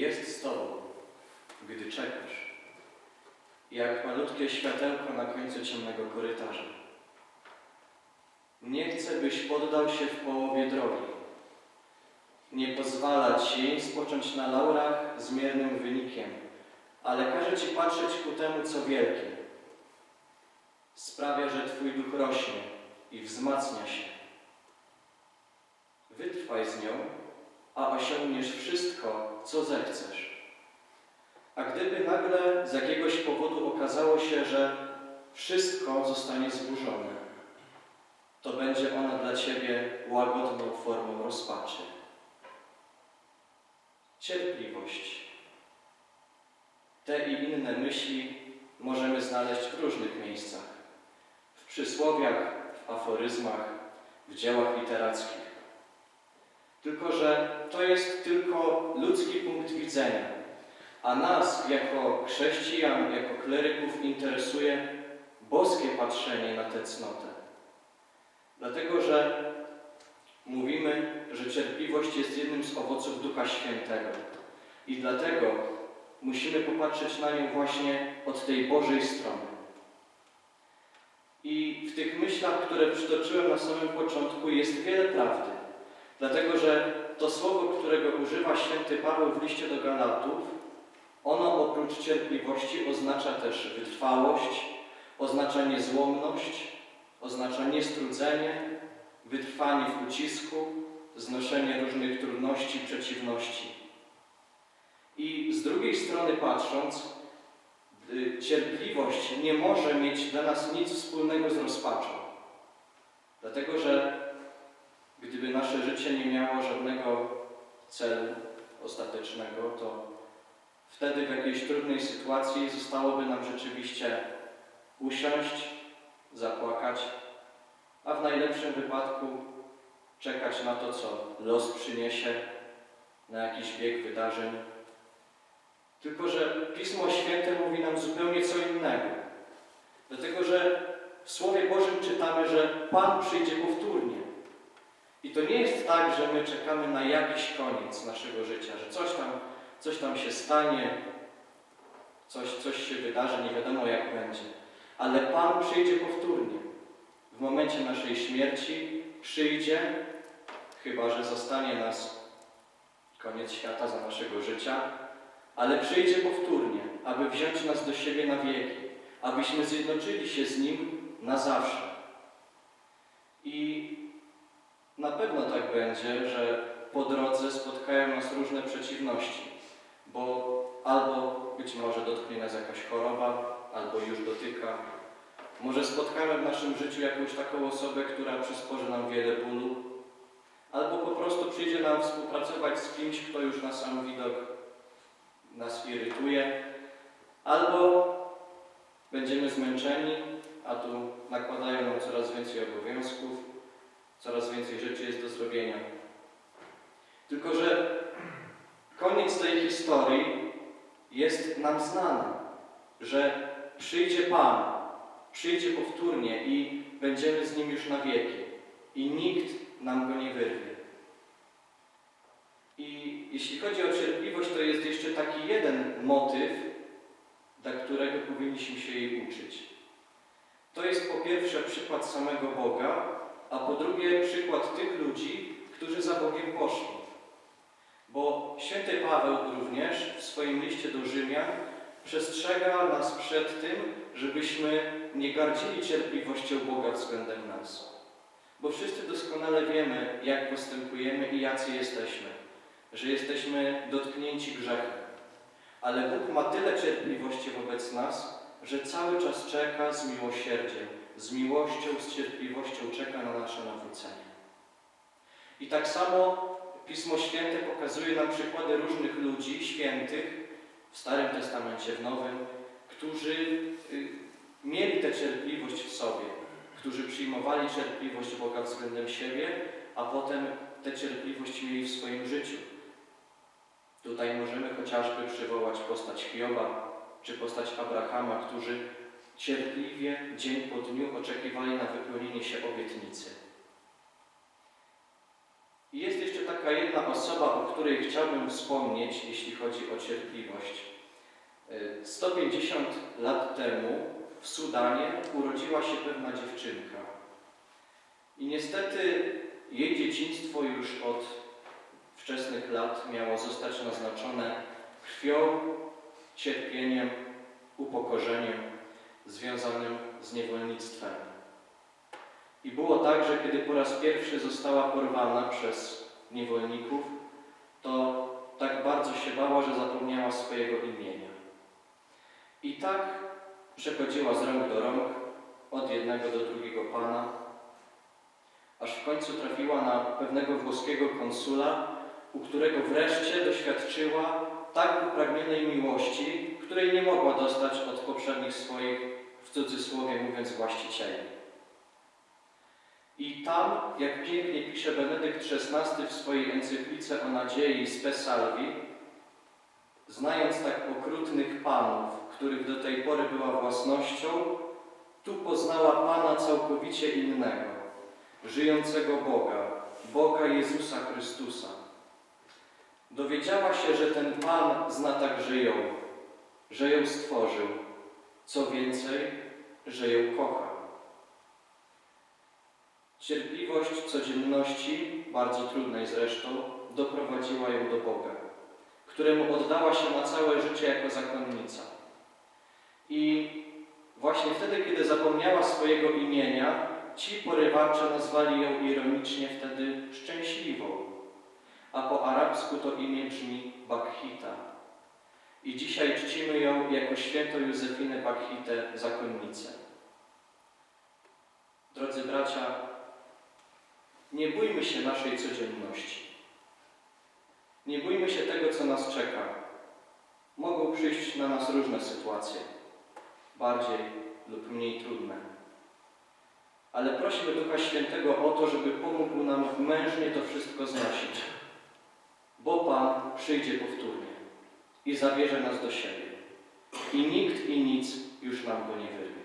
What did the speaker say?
jest z Tobą, gdy czekasz, jak malutkie światełko na końcu ciemnego korytarza. Nie chcę, byś poddał się w połowie drogi. Nie pozwala Ci spocząć na laurach z miernym wynikiem, ale każe Ci patrzeć ku temu, co wielkie. Sprawia, że Twój duch rośnie i wzmacnia się. Wytrwaj z nią, a osiągniesz wszystko, co zechcesz. A gdyby nagle z jakiegoś powodu okazało się, że wszystko zostanie zburzone, to będzie ona dla Ciebie łagodną formą rozpaczy. Cierpliwość. Te i inne myśli możemy znaleźć w różnych miejscach. W przysłowiach, w aforyzmach, w dziełach literackich. Tylko, że to jest tylko ludzki punkt widzenia, a nas jako chrześcijan, jako kleryków interesuje boskie patrzenie na tę cnotę. Dlatego, że mówimy, że cierpliwość jest jednym z owoców Ducha Świętego. I dlatego musimy popatrzeć na nią właśnie od tej Bożej strony. I w tych myślach, które przytoczyłem na samym początku, jest wiele prawdy. Dlatego, że to słowo, którego używa święty Paweł w liście do Galatów, ono oprócz cierpliwości oznacza też wytrwałość, oznacza niezłomność, oznacza niestrudzenie, wytrwanie w ucisku, znoszenie różnych trudności, przeciwności. I z drugiej strony patrząc, y, cierpliwość nie może mieć dla nas nic wspólnego z rozpaczą. Dlatego, że gdyby nasze życie nie miało żadnego celu ostatecznego, to wtedy w jakiejś trudnej sytuacji zostałoby nam rzeczywiście usiąść, zapłakać, a w najlepszym wypadku czekać na to, co los przyniesie, na jakiś bieg wydarzeń. Tylko, że Pismo Święte mówi nam zupełnie co innego. Dlatego, że w Słowie Bożym czytamy, że Pan przyjdzie powtórnie. I to nie jest tak, że my czekamy na jakiś koniec naszego życia, że coś tam, coś tam się stanie, coś, coś się wydarzy, nie wiadomo jak będzie. Ale Pan przyjdzie powtórnie. W momencie naszej śmierci przyjdzie, chyba że zostanie nas koniec świata za naszego życia, ale przyjdzie powtórnie, aby wziąć nas do siebie na wieki, abyśmy zjednoczyli się z Nim na zawsze. I na pewno tak będzie, że po drodze spotkają nas różne przeciwności, bo albo być może dotknie nas jakaś choroba, albo już dotyka. Może spotkamy w naszym życiu jakąś taką osobę, która przysporzy nam wiele bólu, albo po prostu przyjdzie nam współpracować z kimś, kto już na sam widok nas irytuje, albo będziemy zmęczeni, a tu nakładają nam coraz więcej obowiązków, coraz więcej rzeczy jest do zrobienia. Tylko, że koniec tej historii jest nam znany, że przyjdzie Pan, przyjdzie powtórnie i będziemy z Nim już na wieki i nikt nam go nie wyrwie. I jeśli chodzi o cierpliwość, to jest jeszcze taki jeden motyw, dla którego powinniśmy się jej uczyć. To jest po pierwsze przykład samego Boga, a po drugie przykład tych ludzi, którzy za Bogiem poszli. Bo święty Paweł również w swoim liście do Rzymian przestrzega nas przed tym, żebyśmy nie gardzili cierpliwością Boga względem nas. Bo wszyscy doskonale wiemy, jak postępujemy i jacy jesteśmy, że jesteśmy dotknięci grzechem. Ale Bóg ma tyle cierpliwości wobec nas, że cały czas czeka z miłosierdziem, z miłością, z cierpliwością czeka na nasze nawrócenie. I tak samo Pismo Święte pokazuje nam przykłady różnych ludzi, świętych, w Starym Testamencie, w Nowym, którzy y, mieli tę cierpliwość w sobie, którzy przyjmowali cierpliwość Boga względem siebie, a potem tę cierpliwość mieli w swoim życiu. Tutaj możemy chociażby przywołać postać Hioba czy postać Abrahama, którzy cierpliwie dzień po dniu oczekiwali na wypełnienie się obietnicy. I jest jeszcze taka jedna osoba, o której chciałbym wspomnieć, jeśli chodzi o cierpliwość. Y, 150 lat temu w Sudanie urodziła się pewna dziewczynka. I niestety jej dzieciństwo już od wczesnych lat miało zostać naznaczone krwią, cierpieniem, upokorzeniem związanym z niewolnictwem. I było tak, że kiedy po raz pierwszy została porwana przez niewolników, to tak bardzo się bała, że zapomniała swojego imienia. I tak przechodziła z rąk do rąk, od jednego do drugiego pana, aż w końcu trafiła na pewnego włoskiego konsula, u którego wreszcie doświadczyła tak upragnionej miłości, której nie mogła dostać od poprzednich swoich, w cudzysłowie mówiąc, właścicieli. I tam, jak pięknie pisze Benedykt XVI w swojej encyklice o nadziei Spe Salvi, znając tak okrutnych panów, których do tej pory była własnością, tu poznała Pana całkowicie innego, żyjącego Boga, Boga Jezusa Chrystusa. Dowiedziała się, że ten Pan zna także ją, że ją stworzył, co więcej, że ją kocha. Cierpliwość codzienności, bardzo trudnej zresztą, doprowadziła ją do Boga, któremu oddała się na całe życie jako zakonnica. I właśnie wtedy, kiedy zapomniała swojego imienia, ci porywacze nazwali ją ironicznie wtedy szczęśliwą, a po arabsku to imię brzmi Bakhita. I dzisiaj czcimy ją jako świętą Józefinę Bakhitę, zakonnicę. Drodzy bracia, nie bójmy się naszej codzienności. Nie bójmy się tego, co nas czeka. Mogą przyjść na nas różne sytuacje, bardziej lub mniej trudne. Ale prosimy Ducha Świętego o to, żeby pomógł nam mężnie to wszystko znosić, bo Pan przyjdzie powtórnie i zabierze nas do siebie. I nikt i nic już nam go nie wyrwie.